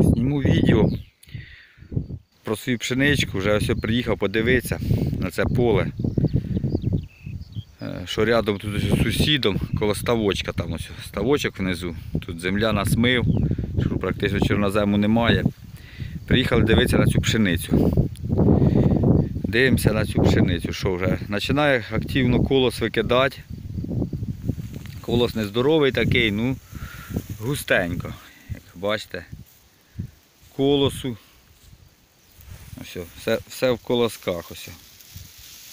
Зніму відео про свою пшеничку, вже ось приїхав подивитися на це поле. Е, Що рядом тут з сусідом, коло ставочка, там ось ставочок внизу. Тут земля насмив, що практично чорнозему немає. Приїхали дивитися на цю пшеницю. Дивимося на цю пшеницю, що вже починає активно колос викидати. Колос нездоровий такий, ну густенько. Як бачите, колосу. Ось, все, все в колосках. Ось.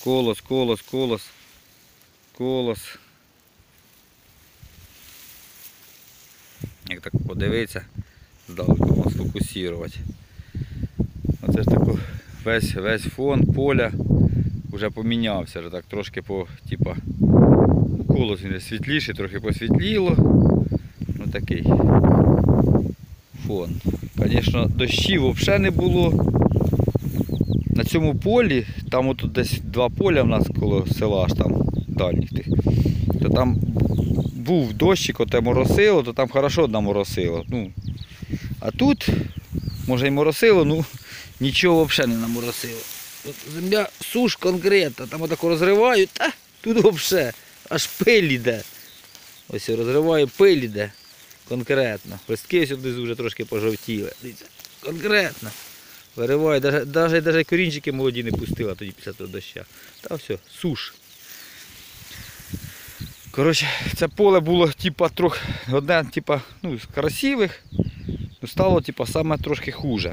Колос, колос, колос, колос. Як так подивитися, здалеку вас фокусувати. Оце ж тако весь, весь фон поля вже помінявся, вже так трошки по, типа, колос він світліший, трохи посвітліло. Ну такий фон. Звісно, дощів взагалі не було. На цьому полі, там отут десь два поля в нас коло села аж там дальніх тих, то там був дощик, оте моросило, то там хорошо наморосило. Ну, а тут, може і моросило, ну нічого взагалі не наморосило. От земля суш конкретно, там отако розривають, та тут взагалі аж пиль іде. Ось розриваю пиль іде конкретно. Листки внизу вже трошки пожовтіли. Дивіться, конкретно. Вириваю, навіть, навіть, корінчики молоді не пустила тоді після того доща. Та все, суш. Коротше, це поле було типа трохи одне, типа, ну, з красивих, ну, стало типа, саме трошки хуже.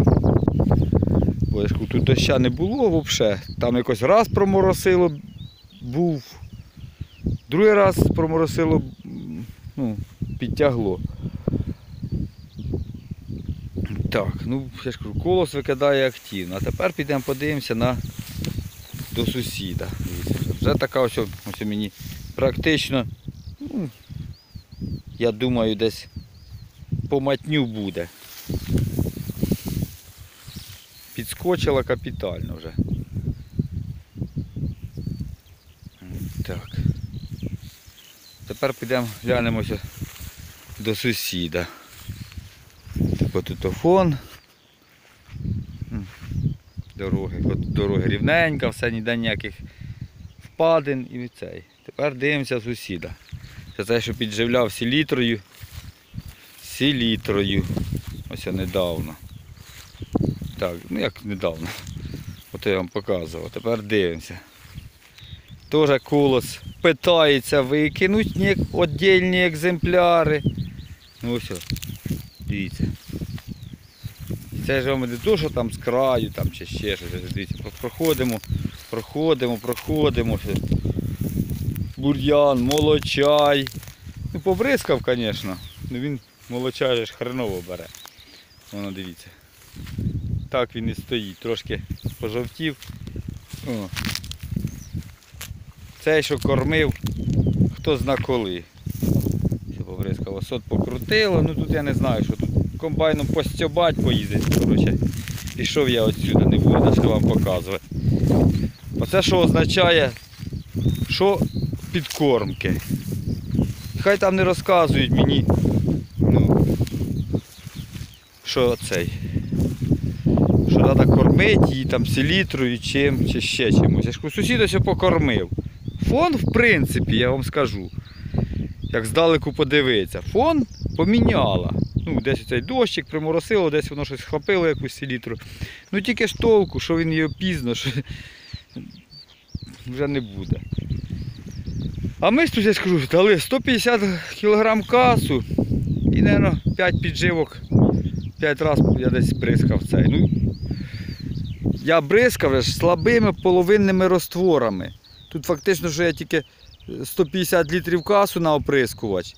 Бо тут доща не було взагалі. Там якось раз проморосило був, другий раз проморосило, ну, підтягло. Так, ну я ж кажу, колос викидає активно. А тепер підемо подивимося на до сусіда. Вже така ось, ось мені практично, ну, я думаю, десь по матню буде. Підскочила капітально вже. Так. Тепер підемо глянемося до сусіда. Так тут фон. Дороги. Дороги рівненька, все ніде ніяких впадин і цей. Тепер дивимося сусіда. Це те, що підживляв селітрою. Селітрою. Ось я недавно. Так, ну як недавно. От я вам показував. Тепер дивимося. Теж колос питається викинуть ні- віддільні екземпляри. Ну ось, дивіться. Це ж вам не то, що там з краю там, чи ще щось. Дивіться, проходимо, проходимо, проходимо. Бур'ян, молочай. Ну, побризкав, звісно. Ну він молочай ж хреново бере. Воно дивіться. Так він і стоїть, трошки пожовтів. О. Цей, що кормив, хто зна коли. Все побризкало. Сот покрутило, ну тут я не знаю, що тут комбайном постьобать поїздить. Коротше. Пішов я отсюди, не буду навіть вам показувати. Оце що означає, що підкормки. Хай там не розказують мені, ну, що цей. Що треба кормити її там селітрою, чим, чи ще чимось. Я ж сусід ось покормив. Фон, в принципі, я вам скажу, як здалеку подивитися, фон поміняла. Ну, десь цей дощик приморосило, десь воно щось схопило якусь селітру. Ну тільки ж толку, що він її пізно, що вже не буде. А ми тут, я скажу, дали 150 кг касу і, мабуть, 5 підживок. 5 разів я десь бризкав цей. Ну, я бризкав слабими половинними розтворами. Тут фактично, що я тільки 150 літрів касу на оприскувач.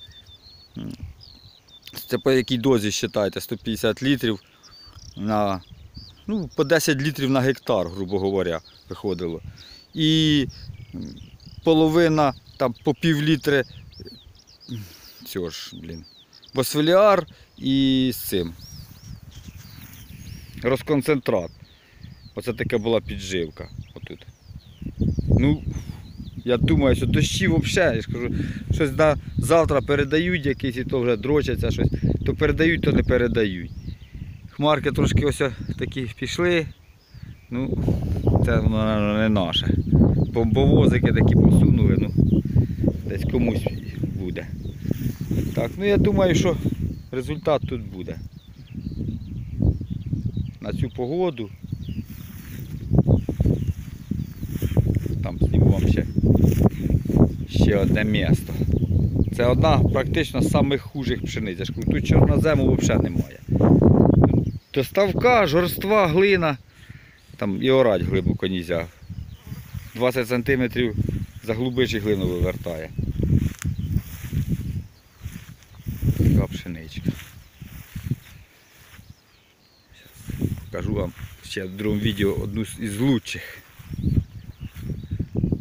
Це по якій дозі вважаєте, 150 літрів на ну, по 10 літрів на гектар, грубо говоря, виходило. І половина там по пів літри цього ж, блін, босфоліар і з цим. Розконцентрат. Оце така була підживка. Отут. Ну, я думаю, що дощі взагалі, я ж кажу, щось на завтра передають якісь і то вже дрочаться щось, то передають, то не передають. Хмарки трошки ось такі пішли. Ну, це воно не наше. Бомбовозики такі посунули, ну десь комусь буде. Так, ну я думаю, що результат тут буде. На цю погоду. Там зніму вам ще, ще одне місто. Це одна практично з самих хужих пшениць. Я ж кажу, Тут чорнозему взагалі немає. До ставка, жорства, глина. Там і орать глибоко нельзя. 20 см заглубиш і глину вивертає. Така пшеничка. Покажу вам ще в другому відео одну із лучших.